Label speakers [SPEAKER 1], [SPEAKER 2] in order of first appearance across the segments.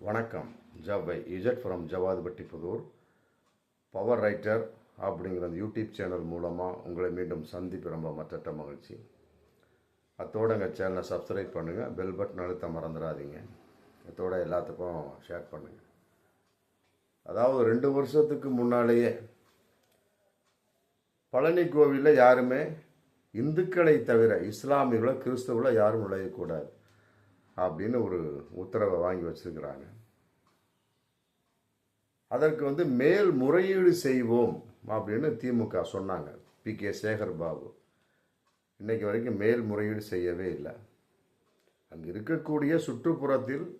[SPEAKER 1] வணக்கம். ஜவ்வை Z from Javadupatti Pudur. Power writer அப்படிங்கிற அந்த யூடியூப் சேனல் மூலமாக உங்களை மீண்டும் சந்திப்பு ரொம்ப மற்ற மகிழ்ச்சி. அத்தோட எங்கள் சேனலை சப்ஸ்கிரைப் பண்ணுங்கள் பெல் பட்டன் அழுத்த மறந்துடாதீங்க. அத்தோட எல்லாத்துக்கும் ஷேர் பண்ணுங்கள் அதாவது ரெண்டு வருஷத்துக்கு முன்னாலேயே பழனி கோவிலில் யாருமே இந்துக்களை தவிர இஸ்லாமியர்களோ கிறிஸ்தவர்களோ யாரும் நுழையக்கூடாது. அப்படின்னு ஒரு உத்தரவை வாங்கி வச்சிருக்கிறாங்க. அதற்கு வந்து மேல் முறையீடு செய்வோம் அப்படின்னு திமுக சொன்னாங்க. பி. கே. சேகர் பாபு. இன்றைக்கு வரைக்கும் மேல் முறையீடு செய்யவே இல்லை. அங்கே இருக்கக்கூடிய சுற்றுப்புறத்தில்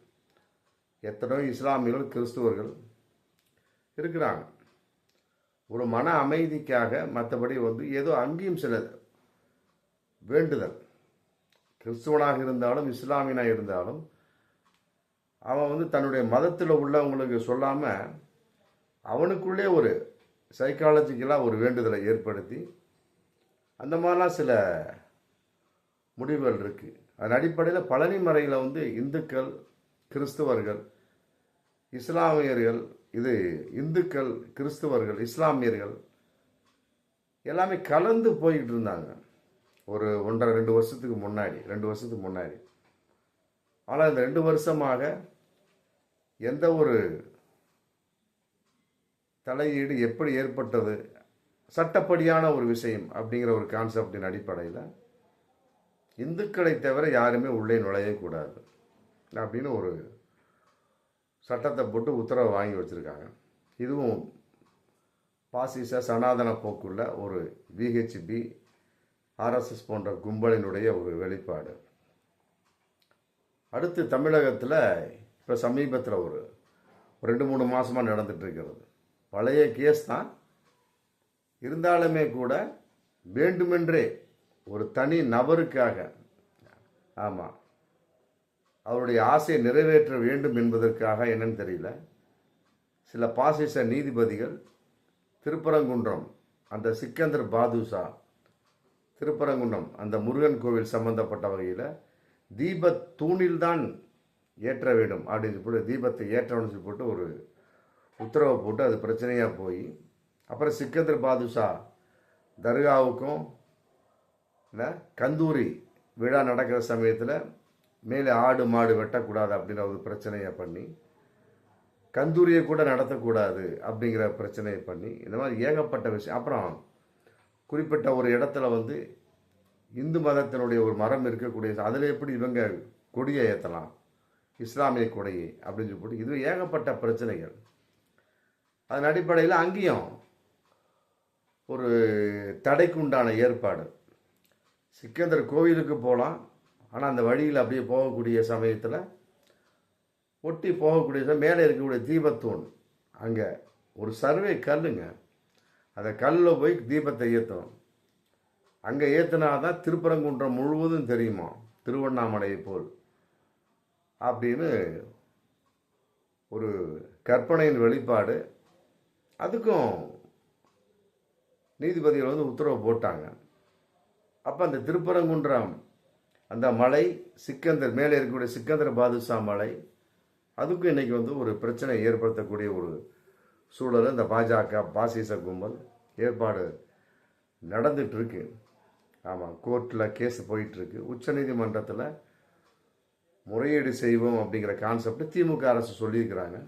[SPEAKER 1] எத்தனையோ இஸ்லாமியர்கள் கிறிஸ்துவர்கள் இருக்கிறாங்க. ஒரு மன அமைதிக்காக மற்றபடி வந்து ஏதோ அங்கேயும் சில வேண்டுதல். கிறிஸ்துவனாக இருந்தாலும் இஸ்லாமியனாக இருந்தாலும் அவன் வந்து தன்னுடைய மதத்தில் உள்ளவங்களுக்கு சொல்லாமல் அவனுக்குள்ளே ஒரு சைக்காலஜிக்கலாக ஒரு வேண்டுதலை ஏற்படுத்தி அந்த மாதிரிலாம் சில முடிவுகள் இருக்குது அதன் அடிப்படையில் பழனி மறையில் வந்து இந்துக்கள் கிறிஸ்துவர்கள் இஸ்லாமியர்கள் இது இந்துக்கள் கிறிஸ்துவர்கள் இஸ்லாமியர்கள் எல்லாமே கலந்து போய்கிட்டு இருந்தாங்க. ஒரு ஒன்றரை ரெண்டு வருஷத்துக்கு முன்னாடி ரெண்டு வருஷத்துக்கு முன்னாடி. ஆனால் இந்த ரெண்டு வருஷமாக எந்த ஒரு தலையீடு எப்படி ஏற்பட்டது சட்டப்படியான ஒரு விஷயம் அப்படிங்கிற ஒரு கான்செப்டின் அடிப்படையில் இந்துக்களை தவிர யாருமே உள்ளே நுழையக்கூடாது அப்படின்னு ஒரு சட்டத்தை போட்டு உத்தரவை வாங்கி வச்சுருக்காங்க. இதுவும் பாசிச சனாதன போக்குள்ள ஒரு விஹெச்பி ஆர்எஸ்எஸ் போன்ற கும்பலினுடைய ஒரு வெளிப்பாடு. அடுத்து தமிழகத்தில் இப்போ சமீபத்தில் ஒரு ரெண்டு மூணு மாதமாக நடந்துகிட்ருக்கிறது பழைய கேஸ் தான். இருந்தாலுமே கூட வேண்டுமென்றே ஒரு தனி நபருக்காக ஆமாம் அவருடைய ஆசையை நிறைவேற்ற வேண்டும் என்பதற்காக என்னன்னு தெரியல. சில பாசிச நீதிபதிகள் திருப்பரங்குன்றம் அந்த சிக்கந்தர் பாதுஷா திருப்பரங்குன்றம் அந்த முருகன் கோவில் சம்பந்தப்பட்ட வகையில் தீபத் தூணில்தான் ஏற்ற வேண்டும். அப்படின்னு சொல்லி தீபத்தை ஏற்றணும்னு சொல்லி போட்டு ஒரு உத்தரவை போட்டு அது பிரச்சனையாக போய் அப்புறம் சிக்கந்தர் பாதுஷா தர்காவுக்கும் இல்லை கந்தூரி விழா நடக்கிற சமயத்தில் மேலே ஆடு மாடு வெட்டக்கூடாது அப்படின்ற ஒரு பிரச்சனையை பண்ணி கந்தூரியை கூட நடத்தக்கூடாது அப்படிங்கிற பிரச்சனையை பண்ணி இந்த மாதிரி ஏகப்பட்ட விஷயம். அப்புறம் குறிப்பிட்ட ஒரு இடத்துல வந்து இந்து மதத்தினுடைய ஒரு மரம் இருக்கக்கூடிய அதில் எப்படி இவங்க கொடியை ஏற்றலாம் இஸ்லாமிய கொடையை அப்படின்னு சொல்லி போட்டு இது ஏகப்பட்ட பிரச்சனைகள். அதன் அடிப்படையில் அங்கேயும் ஒரு தடைக்கு உண்டான ஏற்பாடு. சிக்கந்தர் கோவிலுக்கு போகலாம். ஆனால் அந்த வழியில் அப்படியே போகக்கூடிய சமயத்தில் ஒட்டி போகக்கூடிய மேலே இருக்கக்கூடிய தீபத்தூண். அங்கே ஒரு சர்வே கல்லுங்க. அந்த கல்லில் போய் தீபத்தை ஏற்றணும் அங்கே ஏற்றினா தான் திருப்பரங்குன்றம் முழுவதும் தெரியுமா? திருவண்ணாமலையை போல். அப்படின்னு ஒரு கற்பனையின் வெளிப்பாடு. அதுக்கும் நீதிபதிகள் வந்து உத்தரவு போட்டாங்க. அப்போ அந்த திருப்பரங்குன்றம் அந்த மலை சிக்கந்தர் மேலே இருக்கக்கூடிய சிக்கந்தர் பாதுஷா மலை அதுக்கும் இன்றைக்கி வந்து ஒரு பிரச்சனை ஏற்படுத்தக்கூடிய ஒரு சூழல். இந்த பாஜக பாசிச கும்பல் ஏற்பாடு நடந்துகிட்ருக்கு ஆமாம் கோர்ட்டில் கேஸ் போயிட்டுருக்கு. உச்சநீதிமன்றத்தில் முறையீடு செய்வோம் அப்படிங்கிற கான்செப்ட் திமுக அரசு சொல்லியிருக்கிறாங்க.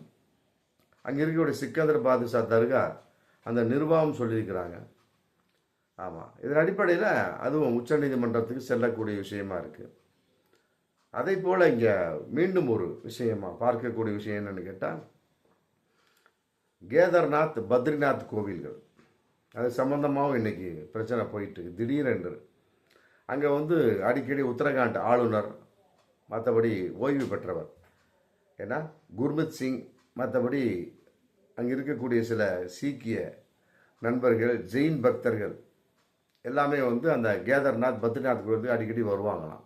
[SPEAKER 1] அங்கே இருக்கக்கூடிய சிக்கந்தர் பாதுஷா தர்கா அந்த நிர்வாகம் சொல்லியிருக்கிறாங்க. ஆமாம் இதன் அடிப்படையில் அதுவும் உச்சநீதிமன்றத்துக்கு செல்லக்கூடிய விஷயமா இருக்குது அதே போல் இங்கே மீண்டும் ஒரு விஷயமா பார்க்கக்கூடிய விஷயம் என்னன்னு கேட்டால் கேதார்நாத் பத்ரிநாத் கோவில்கள். அது சம்மந்தமாகவும் இன்றைக்கி பிரச்சனை போயிட்டு திடீரென்று அங்கே வந்து அடிக்கடி உத்தரகாண்ட் ஆளுநர் மற்றபடி ஓய்வு பெற்றவர். ஏன்னா குர்மித் சிங் மற்றபடி அங்கே இருக்கக்கூடிய சில சீக்கிய நண்பர்கள் ஜெயின் பக்தர்கள் எல்லாமே வந்து அந்த கேதர்நாத் பத்ரிநாத் கோயிலுக்கு அடிக்கடி வருவாங்களாம்.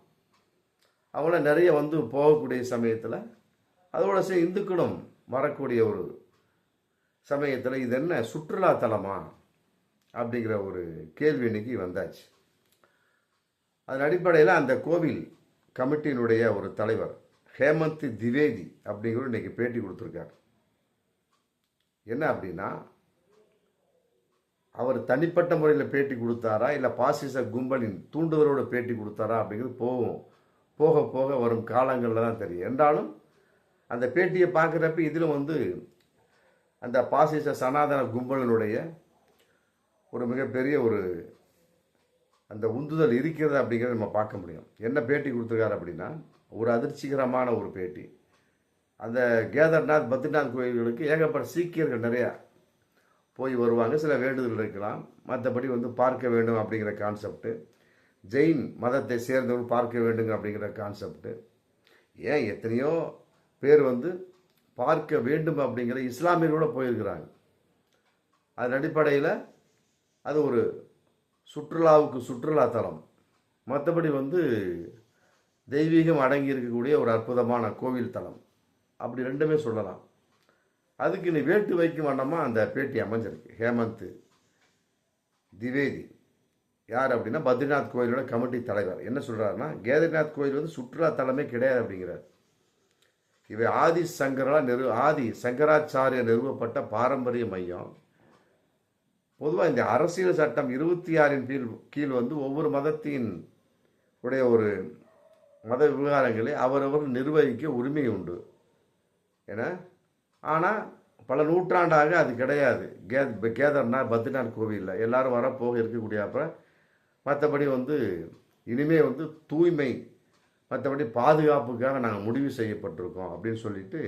[SPEAKER 1] அவங்கள நிறைய வந்து போகக்கூடிய சமயத்தில் அதோட சே இந்துக்களும் வரக்கூடிய ஒரு சமயத்தில் இது என்ன சுற்றுலா அப்படிங்கிற ஒரு கேள்வி இன்னைக்கு வந்தாச்சு. அதன் அடிப்படையில் அந்த கோவில் கமிட்டியினுடைய ஒரு தலைவர் ஹேமந்த் திவேதி அப்படிங்கிற இன்றைக்கி பேட்டி கொடுத்துருக்காரு. என்ன அப்படின்னா அவர் தனிப்பட்ட முறையில் பேட்டி கொடுத்தாரா இல்லை பாசிச கும்பலின் தூண்டுதலோட பேட்டி கொடுத்தாரா அப்படிங்கிறது போகும் போக போக வரும் காலங்களில் தான் தெரியும். என்றாலும் அந்த பேட்டியை பார்க்குறப்ப இதிலும் வந்து அந்த பாசிச சனாதன கும்பலினுடைய ஒரு மிகப்பெரிய ஒரு அந்த உந்துதல் இருக்கிறது அப்படிங்கிறத நம்ம பார்க்க முடியும். என்ன பேட்டி கொடுத்துருக்காரு அப்படின்னா ஒரு அதிர்ச்சிகரமான ஒரு பேட்டி. அந்த கேதர்நாத் பத்ரிநாத் கோயில்களுக்கு ஏகப்பட்ட சீக்கியர்கள் நிறையா போய் வருவாங்க சில வேண்டுதல் இருக்கலாம். மற்றபடி வந்து பார்க்க வேண்டும் அப்படிங்கிற கான்செப்ட்டு ஜெயின் மதத்தை சேர்ந்தவர்கள் பார்க்க வேண்டுங்க அப்படிங்கிற கான்செப்ட்டு ஏன் எத்தனையோ பேர் வந்து பார்க்க வேண்டும் அப்படிங்கிற இஸ்லாமியர்களோட போயிருக்கிறாங்க. அதன் அடிப்படையில் அது ஒரு சுற்றுலாவுக்கு சுற்றுலாத்தலம் மற்றபடி வந்து தெய்வீகம் அடங்கி இருக்கக்கூடிய ஒரு அற்புதமான கோவில் தலம். அப்படி ரெண்டுமே சொல்லலாம். அதுக்கு நீ வேட்டு வைக்கும் வண்ணமாக அந்த பேட்டி அமைஞ்சிருக்கு. ஹேமந்த் திவேதி. யார் அப்படின்னா பத்ரிநாத் கோயிலோட கமிட்டி தலைவர். என்ன சொல்கிறாருன்னா கேதரிநாத் கோயில் வந்து சுற்றுலா தலமே கிடையாது அப்படிங்கிறார். இவை ஆதி சங்கரா நிறு ஆதி சங்கராச்சாரிய நிறுவப்பட்ட பாரம்பரிய மையம். பொதுவாக இந்த அரசியல் சட்டம் இருபத்தி ஆறின் கீழ் கீழ் வந்து ஒவ்வொரு மதத்தின் உடைய ஒரு மத விவகாரங்களை அவரவர் நிர்வகிக்க உரிமை உண்டு. என ஆனால் பல நூற்றாண்டாக அது கிடையாது. கே கேதர்னா பத்ரிநாத் கோவிலில் எல்லாரும் வரப்போக இருக்கக்கூடிய அப்புறம் மற்றபடி வந்து இனிமே வந்து தூய்மை மற்றபடி பாதுகாப்புக்காக நாங்கள் முடிவு செய்யப்பட்டிருக்கோம் அப்படின்னு சொல்லிட்டு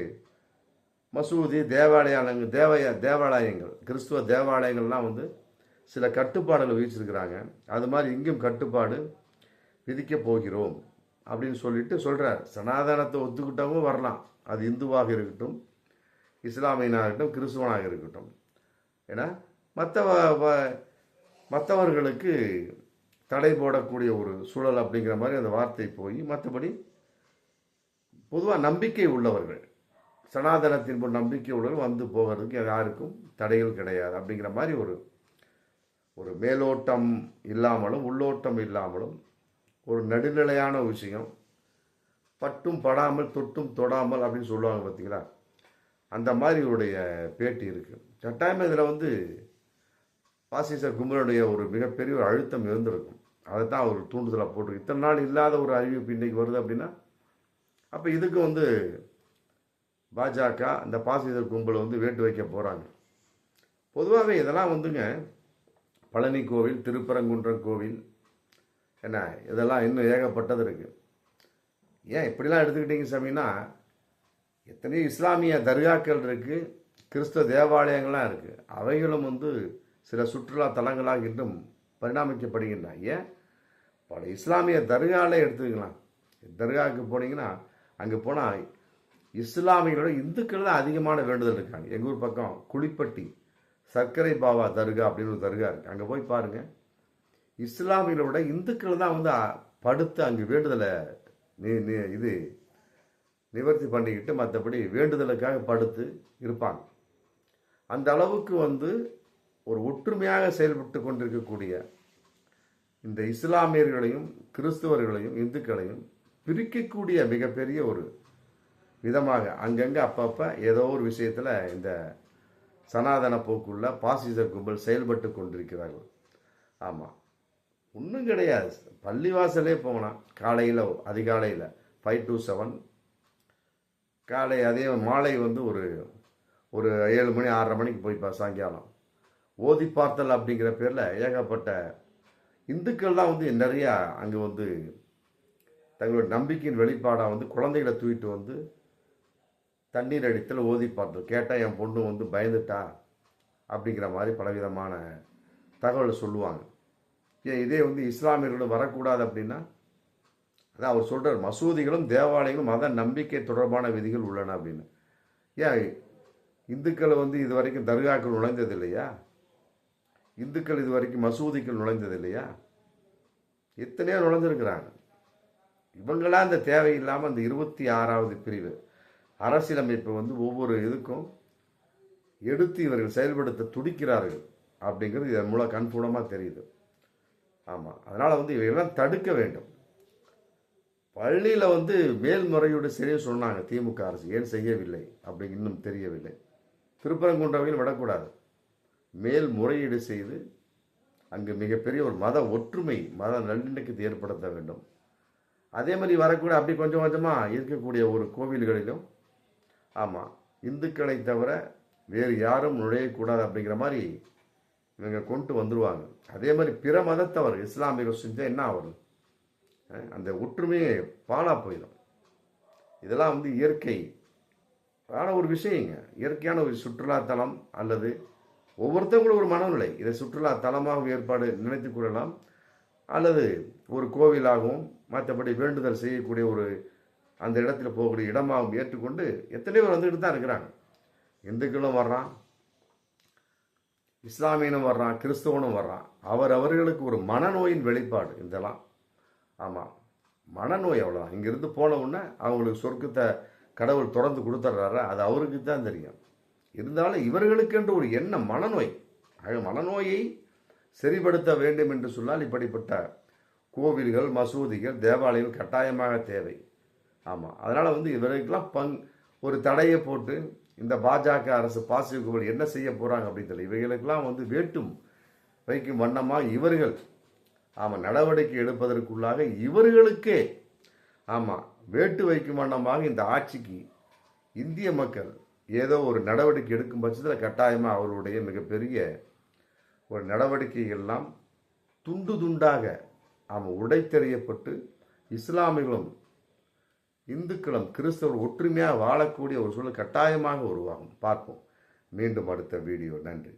[SPEAKER 1] மசூதி தேவாலயங்கள் தேவய தேவாலயங்கள் கிறிஸ்துவ தேவாலயங்கள்லாம் வந்து சில கட்டுப்பாடுகள் விதிச்சிருக்கிறாங்க. அது மாதிரி இங்கேயும் கட்டுப்பாடு விதிக்க போகிறோம் அப்படின்னு சொல்லிட்டு சொல்கிறார் சனாதனத்தை ஒத்துக்கிட்டவங்க வரலாம். அது இந்துவாக இருக்கட்டும் இஸ்லாமியனாக இருக்கட்டும் கிறிஸ்துவனாக இருக்கட்டும். ஏன்னா மற்ற மற்றவர்களுக்கு தடை போடக்கூடிய ஒரு சூழல் அப்படிங்கிற மாதிரி அந்த வார்த்தை போய் மற்றபடி பொதுவாக நம்பிக்கை உள்ளவர்கள் சனாதனத்தின் ஒரு நம்பிக்கையுடன் வந்து போகிறதுக்கு யாருக்கும் தடைகள் கிடையாது. அப்படிங்கிற மாதிரி ஒரு ஒரு மேலோட்டம் இல்லாமலும் உள்ளோட்டம் இல்லாமலும் ஒரு நடுநிலையான விஷயம். பட்டும் படாமல் தொட்டும் தொடாமல் அப்படின்னு சொல்லுவாங்க பார்த்தீங்களா? அந்த மாதிரி இவருடைய பேட்டி இருக்குது கட்டாயம் இதில் வந்து பாசிச கும்பலுடைய ஒரு மிகப்பெரிய ஒரு அழுத்தம் இருந்திருக்கும். அதை தான் அவர் தூண்டுதலாக போட்டிருக்கு. இத்தனை நாள் இல்லாத ஒரு அறிவிப்பு இன்றைக்கி வருது அப்படின்னா அப்போ இதுக்கு வந்து பாஜக அந்த பாசிச கும்பலை வந்து வேட்டு வைக்க போகிறாங்க பொதுவாகவே இதெல்லாம் வந்துங்க பழனி கோவில் திருப்பரங்குன்றம் கோவில் என்ன இதெல்லாம் இன்னும் ஏகப்பட்டது இருக்குது ஏன் இப்படிலாம் எடுத்துக்கிட்டீங்க சாமின்னா எத்தனையோ இஸ்லாமிய தர்காக்கள் இருக்குது கிறிஸ்தவ தேவாலயங்கள்லாம் இருக்குது அவைகளும் வந்து சில சுற்றுலா தலங்களாக இன்னும் பரிணாமிக்கப்படுகின்றன. ஏன்? பல இஸ்லாமிய தர்காலே எடுத்துக்கலாம். தர்காவுக்கு போனீங்கன்னா அங்கே போனால் இஸ்லாமியர்களோட இந்துக்கள் தான் அதிகமான வேண்டுதல் இருக்காங்க. எங்கள் ஊர் பக்கம் குளிப்பட்டி சர்க்கரை பாபா தர்கா அப்படின்னு ஒரு தர்கா இருக்குது அங்கே போய் பாருங்கள் இஸ்லாமியர்களோட இந்துக்கள் தான் வந்து படுத்து அங்கே வேண்டுதலை நீ நீ இது நிவர்த்தி பண்ணிக்கிட்டு மற்றபடி வேண்டுதலுக்காக படுத்து இருப்பாங்க. அந்த அளவுக்கு வந்து ஒரு ஒற்றுமையாக செயல்பட்டு கொண்டிருக்கக்கூடிய இந்த இஸ்லாமியர்களையும் கிறிஸ்துவர்களையும் இந்துக்களையும் பிரிக்கக்கூடிய மிகப்பெரிய ஒரு விதமாக அங்கங்கே அப்பப்போ ஏதோ ஒரு விஷயத்தில் இந்த சனாதன போக்குள்ள பாசிச கும்பல் செயல்பட்டு கொண்டிருக்கிறார்கள். ஆமாம் ஒன்றும் கிடையாது. பள்ளிவாசலே போகலாம். காலையில் அதிகாலையில். ஃபைவ் டு செவன் காலை அதே மாலை வந்து ஒரு ஒரு ஏழு மணி ஆறரை மணிக்கு போய் சாயங்காலம். ஓதி பார்த்தல் அப்படிங்கிற பேரில் ஏகப்பட்ட இந்துக்கள்லாம் வந்து நிறையா அங்கே வந்து தங்களோட நம்பிக்கையின் வெளிப்பாடாக வந்து குழந்தைகளை தூக்கிட்டு வந்து தண்ணீர் அடித்தல் ஓதி பார்த்தோம் கேட்டால் என் பொண்ணு வந்து பயந்துட்டா? அப்படிங்கிற மாதிரி பலவிதமான தகவலை சொல்லுவாங்க. ஏன் இதே வந்து இஸ்லாமியர்களும் வரக்கூடாது அப்படின்னா அதான் அவர் சொல்கிறார் மசூதிகளும் தேவாலயங்களும் மத நம்பிக்கை தொடர்பான விதிகள் உள்ளன அப்படின்னு. ஏன் இந்துக்களை வந்து இது வரைக்கும் தர்காக்கள் நுழைந்தது இல்லையா? இந்துக்கள் இது வரைக்கும் மசூதிகள் நுழைந்தது இல்லையா? எத்தனையோ நுழைஞ்சிருக்கிறாங்க இவங்களாம் அந்த தேவையில்லாமல் அந்த இருபத்தி ஆறாவது பிரிவு அரசியலமைப்பு வந்து ஒவ்வொரு இதுக்கும் எடுத்து இவர்கள் செயல்படுத்த துடிக்கிறார்கள் அப்படிங்கிறது இதன் மூலம் கண்கூடமாக தெரியுது. ஆமாம் அதனால் வந்து இவையெல்லாம் தடுக்க வேண்டும். பள்ளியில் வந்து மேல்முறையீடு சரியாக சொன்னாங்க திமுக அரசு. ஏன் செய்யவில்லை அப்படி இன்னும் தெரியவில்லை. திருப்பரங்குன்றவையில் விடக்கூடாது. மேல்முறையீடு செய்து அங்கு மிகப்பெரிய ஒரு மத ஒற்றுமை மத நல்லிணக்கத்தை ஏற்படுத்த வேண்டும். அதே மாதிரி வரக்கூட அப்படி கொஞ்சம் கொஞ்சமாக இருக்கக்கூடிய ஒரு கோவில்களிலும் ஆமாம் இந்துக்களை தவிர வேறு யாரும் நுழையக்கூடாது அப்படிங்கிற மாதிரி இவங்க கொண்டு வந்துடுவாங்க அதே மாதிரி பிற மதத்தவர் இஸ்லாமியர்கள் செஞ்சால் என்ன ஆகும் அந்த ஒற்றுமையே பாழாக போயிடும். இதெல்லாம் வந்து இயற்கை. ஆன ஒரு விஷயங்க. இயற்கையான ஒரு சுற்றுலாத்தலம் அல்லது ஒவ்வொருத்தவங்களும் ஒரு மனநிலை. இதை சுற்றுலா தலமாகவும் ஏற்பாடு நினைத்து கொள்ளலாம். அல்லது ஒரு கோவிலாகவும் மற்றபடி வேண்டுதல் செய்யக்கூடிய ஒரு அந்த இடத்துல போகக்கூடிய இடமாகவும் ஏற்றுக்கொண்டு எத்தனையோ பேர் வந்துக்கிட்டு தான் இருக்கிறாங்க. இந்துக்களும் வர்றான் இஸ்லாமியனும் வர்றான் கிறிஸ்தவனும் வர்றான். அவர் அவர்களுக்கு ஒரு மனநோயின் வெளிப்பாடு இதெல்லாம். ஆமாம் மனநோய் அவ்வளோதான் இங்கேருந்து போன உடனே அவங்களுக்கு சொர்க்கத்தை கடவுள் திறந்து கொடுத்துட்றாரு. அது அவருக்கு தான் தெரியும். இருந்தாலும் இவர்களுக்கென்று ஒரு என்ன மனநோய் ஆக மனநோயை சரிப்படுத்த வேண்டும் என்று சொன்னால் இப்படிப்பட்ட கோவில்கள் மசூதிகள் தேவாலயங்கள் கட்டாயமாக தேவை. ஆமாம் அதனால் வந்து இவர்களுக்கெல்லாம் பங் ஒரு தடையை போட்டு இந்த பாஜக அரசு பாசிவ் என்ன செய்ய போகிறாங்க அப்படின்னு தெரியல. இவைகளுக்கெல்லாம் வந்து வேட்டும் வைக்கும் வண்ணமாக இவர்கள் ஆமாம் நடவடிக்கை எடுப்பதற்குள்ளாக இவர்களுக்கே ஆமாம் வேட்டு வைக்கும் வண்ணமாக இந்த ஆட்சிக்கு இந்திய மக்கள் ஏதோ ஒரு நடவடிக்கை எடுக்கும் பட்சத்தில் கட்டாயமாக அவருடைய மிகப்பெரிய ஒரு நடவடிக்கைகள்லாம் துண்டு துண்டாக ஆமாம் உடைத்தெறியப்பட்டு இஸ்லாமிகளும் இந்துக்களும் கிறிஸ்தவர் ஒற்றுமையாக வாழக்கூடிய ஒரு சூழல் கட்டாயமாக உருவாகும். பார்ப்போம். மீண்டும் அடுத்த வீடியோ. நன்றி.